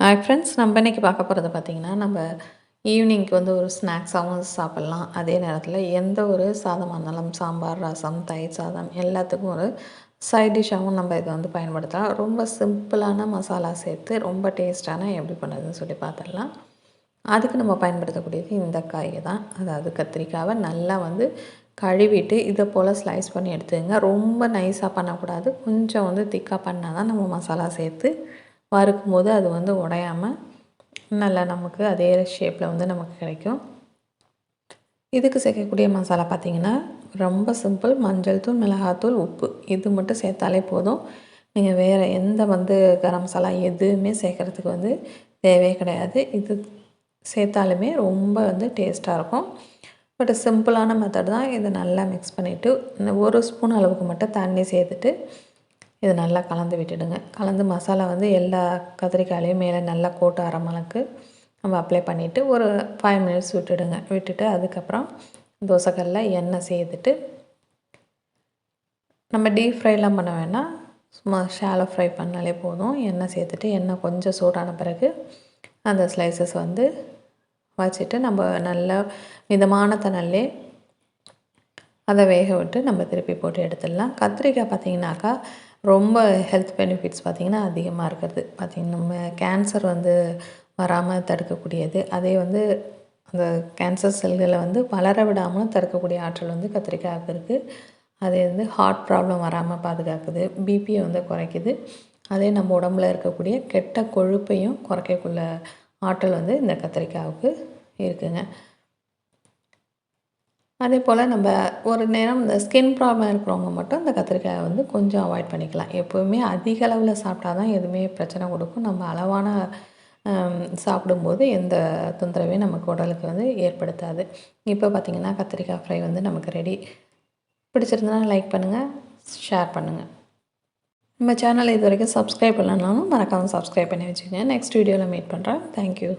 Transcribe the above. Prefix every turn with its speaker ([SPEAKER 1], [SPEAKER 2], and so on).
[SPEAKER 1] Hi friends நம்ம இன்றைக்கி பார்க்க போகிறது பார்த்திங்கன்னா நம்ம ஈவினிங்க்கு வந்து ஒரு ஸ்நாக்ஸாகவும் சாப்பிட்லாம். அதே நேரத்தில் எந்த ஒரு சாதமாக இருந்தாலும் சாம்பார் ரசம் தயிர் சாதம் எல்லாத்துக்கும் ஒரு சைட் டிஷ்ஷாகவும் நம்ம இதை வந்து பயன்படுத்தலாம். ரொம்ப சிம்பிளான மசாலா சேர்த்து ரொம்ப டேஸ்ட்டான எப்படி பண்ணுறதுன்னு சொல்லி பார்த்துடலாம். அதுக்கு நம்ம பயன்படுத்தக்கூடியது இந்த காய் தான். அதாவது கத்திரிக்காவை நல்லா வந்து கழுவிட்டு இதை போல் ஸ்லைஸ் பண்ணி எடுத்துங்க ரொம்ப நைஸாக பண்ணக்கூடாது. கொஞ்சம் வந்து திக்காக பண்ணால் தான் நம்ம மசாலா சேர்த்து வறுக்கும் போது அது வந்து உடையாமல் நல்லா நமக்கு அதே ஷேப்பில் வந்து நமக்கு கிடைக்கும். இதுக்கு சேர்க்கக்கூடிய மசாலா பார்த்திங்கன்னா ரொம்ப சிம்பிள் மஞ்சள் தூள் மிளகாத்தூள் உப்பு. இது மட்டும் சேர்த்தாலே போதும். நீங்கள் வேறு எந்த வந்து கரம் மசாலா எதுவுமே சேர்க்குறதுக்கு வந்து தேவையே கிடையாது. இது சேர்த்தாலுமே ரொம்ப வந்து டேஸ்ட்டாக இருக்கும். பட் சிம்பிளான மெத்தட் தான் இதை நல்லா மிக்ஸ் பண்ணிவிட்டு ஒரு ஸ்பூன் அளவுக்கு மட்டும் தண்ணி சேர்த்துட்டு இது நல்லா கலந்து விட்டுடுங்க. கலந்து மசாலா வந்து எல்லா கத்திரிக்காயிலையும் மேலே நல்லா கோட்டு அரமலுக்கு நம்ம அப்ளை பண்ணிவிட்டு ஒரு ஃபைவ் மினிட்ஸ் விட்டுடுங்க. விட்டுட்டு அதுக்கப்புறம் தோசைக்கல்ல எண்ணெய் சேர்த்துட்டு நம்ம டீப் ஃப்ரைலாம் பண்ண வேணாம். சும்மா ஷாலோ ஃப்ரை பண்ணாலே போதும். எண்ணெய் சேர்த்துட்டு எண்ணெய் கொஞ்சம் சூடான பிறகு அந்த ஸ்லைசஸ் வந்து வச்சுட்டு நம்ம நல்லா மிதமான தணல்லே அதை வேக விட்டு நம்ம திருப்பி போட்டு எடுத்துடலாம். கத்திரிக்காய் பார்த்திங்கனாக்கா ரொம்ப ஹெல்த் பெனிஃபிட்ஸ் பார்த்திங்கன்னா அதிகமாக இருக்கிறது. பார்த்திங்கன்னா நம்ம கேன்சர் வந்து வராமல் தடுக்கக்கூடியது. அதே வந்து அந்த கேன்சர் செல்களை வந்து வளர விடாமலும் தடுக்கக்கூடிய ஆற்றல் வந்து கத்திரிக்காய்க்கு இருக்குது அதே வந்து ஹார்ட் ப்ராப்ளம் வராமல் பாதுகாக்குது. பிபியை வந்து குறைக்குது. அதே நம்ம உடம்புல இருக்கக்கூடிய கெட்ட கொழுப்பையும் குறைக்கக்குள்ள ஆற்றல் வந்து இந்த கத்திரிக்காவுக்கு இருக்குங்க. அதே போல் நம்ம ஒரு நேரம் இந்த ஸ்கின் ப்ராப்ளம் இருக்கிறவங்க மட்டும் இந்த கத்திரிக்காயை வந்து கொஞ்சம் அவாய்ட் பண்ணிக்கலாம். எப்போவுமே அதிக அளவில் சாப்பிட்டா தான் எதுவுமே பிரச்சனை கொடுக்கும். நம்ம அளவான சாப்பிடும்போது எந்த தொந்தரவையும் நமக்கு உடலுக்கு வந்து ஏற்படுத்தாது. இப்போ பார்த்திங்கன்னா கத்திரிக்காய் ஃப்ரை வந்து நமக்கு ரெடி பிடிச்சிருந்தனா லைக் பண்ணுங்கள் ஷேர் பண்ணுங்கள் நம்ம சேனலை இது வரைக்கும் சப்ஸ்கிரைப் பண்ணலனாலும் மறக்காமல் சப்ஸ்கிரைப் பண்ணி வச்சுக்கோங்க. நெக்ஸ்ட் வீடியோவில் மீட் பண்ணுறேன் தேங்க்யூ